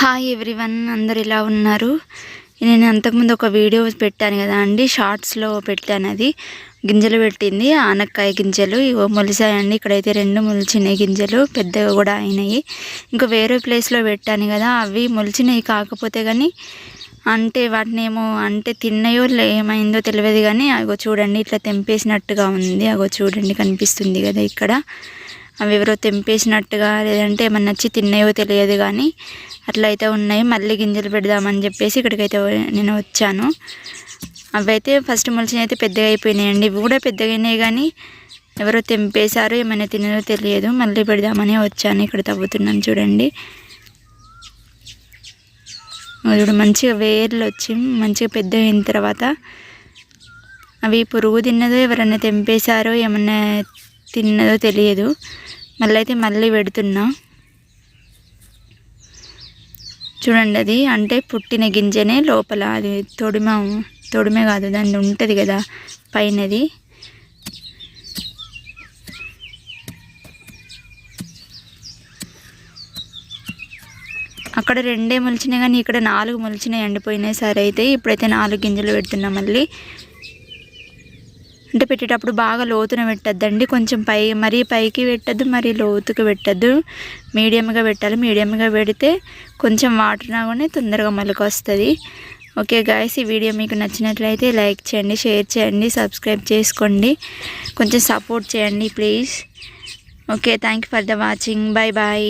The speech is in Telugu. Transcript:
హాయ్ ఎవ్రీవన్ అందరు ఇలా ఉన్నారు? నేను అంతకుముందు ఒక వీడియో పెట్టాను కదా అండి. షార్ట్స్లో పెట్టాను అది. గింజలు పెట్టింది. ఆనక్కాయ గింజలు ఇవో మొలిసాయండి ఇక్కడైతే రెండు మొలిచినాయి గింజలు పెద్దగా కూడా అయినాయి. ఇంకా వేరే ప్లేస్లో పెట్టాను కదా అవి మొలిచినాయి కాకపోతే కానీ అంటే వాటిని ఏమో అంటే తిన్నాయో లే- ఏమైందో తెలియదు కానీ అగో చూడండి ఇట్లా తెంపేసినట్టుగా ఉంది. అగో చూడండి కనిపిస్తుంది కదా ఇక్కడ. అవి ఎవరో తెంపేసినట్టుగా లేదంటే ఏమన్నా వచ్చి తిన్నాయో తెలియదు కానీ అట్లా అయితే ఉన్నాయి. మళ్ళీ గింజలు పెడదామని చెప్పేసి ఇక్కడికైతే నేను వచ్చాను. అవి అయితే ఫస్ట్ మొలిచిన అయితే పెద్దగా అయిపోయినాయండి. ఇవి కూడా పెద్దగా కానీ ఎవరో తెంపేశారు ఏమైనా తిన్నారో తెలియదు. మళ్ళీ పెడదామని వచ్చాను. ఇక్కడ తవ్వుతున్నాను చూడండి. చూడు మంచిగా వేర్లు వచ్చి మంచిగా పెద్ద అయిన తర్వాత అవి పురుగు తిన్నదో ఎవరైనా తెంపేశారో ఏమన్నా తిన్నదో తెలియదు. మళ్ళీ అయితే మళ్ళీ పెడుతున్నా. చూడండి అది. అంటే పుట్టిన గింజనే లోపల అది తొడిమ తొడిమే కాదు దాన్ని ఉంటుంది కదా పైనది. అక్కడ రెండే మొలిచినాయి కానీ ఇక్కడ నాలుగు మొలిచినాయి ఎండిపోయినాయి. సరే అయితే ఇప్పుడైతే నాలుగు గింజలు పెడుతున్నా మళ్ళీ. అంటే పెట్టేటప్పుడు బాగా లోతున పెట్టద్దండి. కొంచెం పై మరీ పైకి పెట్టద్దు మరీ లోతుకు పెట్టద్దు. మీడియంగా పెట్టాలి. మీడియంగా పెడితే కొంచెం వాటర్ రాగానే తొందరగా మొలక వస్తుంది ఓకే గాయస్ ఈ వీడియో మీకు నచ్చినట్లయితే లైక్ చేయండి షేర్ చేయండి సబ్స్క్రైబ్ చేసుకోండి. కొంచెం సపోర్ట్ చేయండి please. Okay thank you for the watching bye bye